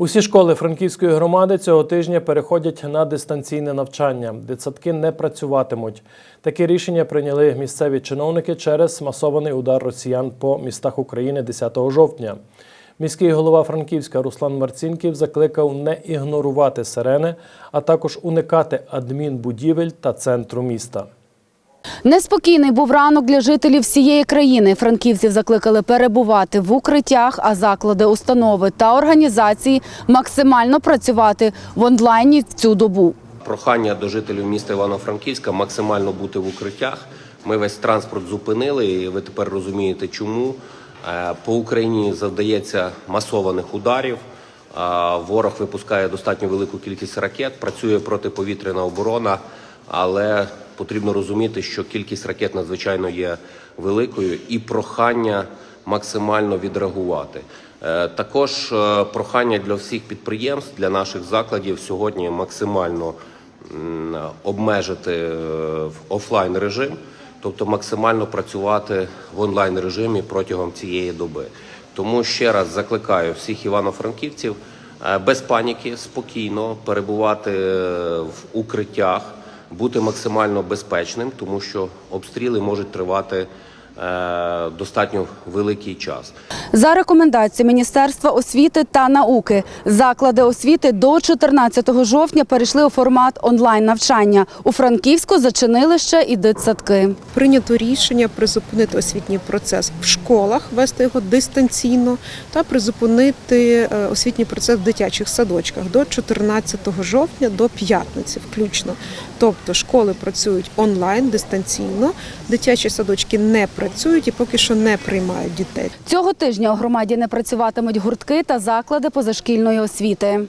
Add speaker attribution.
Speaker 1: Усі школи Франківської громади цього тижня переходять на дистанційне навчання. Дитсадки не працюватимуть. Таке рішення прийняли місцеві чиновники через масований удар росіян по містах України 10 жовтня. Міський голова Франківська Руслан Марцінків закликав не ігнорувати сирени, а також уникати адмінбудівель та центру міста.
Speaker 2: Неспокійний був ранок для жителів всієї країни. Франківців закликали перебувати в укриттях, а заклади, установи та організації максимально працювати в онлайні в цю добу.
Speaker 3: Прохання до жителів міста Івано-Франківська максимально бути в укриттях. Ми весь транспорт зупинили, і ви тепер розумієте, чому Е, по Україні завдається масованих ударів. Е, Ворог випускає достатньо велику кількість ракет, працює протиповітряна оборона, але потрібно розуміти, що кількість ракет надзвичайно є великою, і прохання максимально відреагувати. Е, Також е, прохання для всіх підприємств, для наших закладів сьогодні максимально обмежити е, в офлайн режим, тобто максимально працювати в онлайн режимі протягом цієї доби. Тому ще раз закликаю всіх івано-франківців без паніки, спокійно перебувати в укриттях, бути максимально безпечним, тому що обстріли можуть тривати достатньо великий час.
Speaker 2: За рекомендацією Міністерства освіти та науки, заклади освіти до 14 жовтня перейшли у формат онлайн навчання. У Франківську зачинили ще і дитсадки.
Speaker 4: прийнято рішення призупинити освітній процес в школах, вести його дистанційно та призупинити е, освітній процес в дитячих садочках до 14 жовтня до п'ятниці, включно. Тобто школи працюють онлайн дистанційно, дитячі садочки не працюють і поки що не приймають дітей.
Speaker 2: Цього тижня у громаді не працюватимуть гуртки та заклади позашкільної освіти.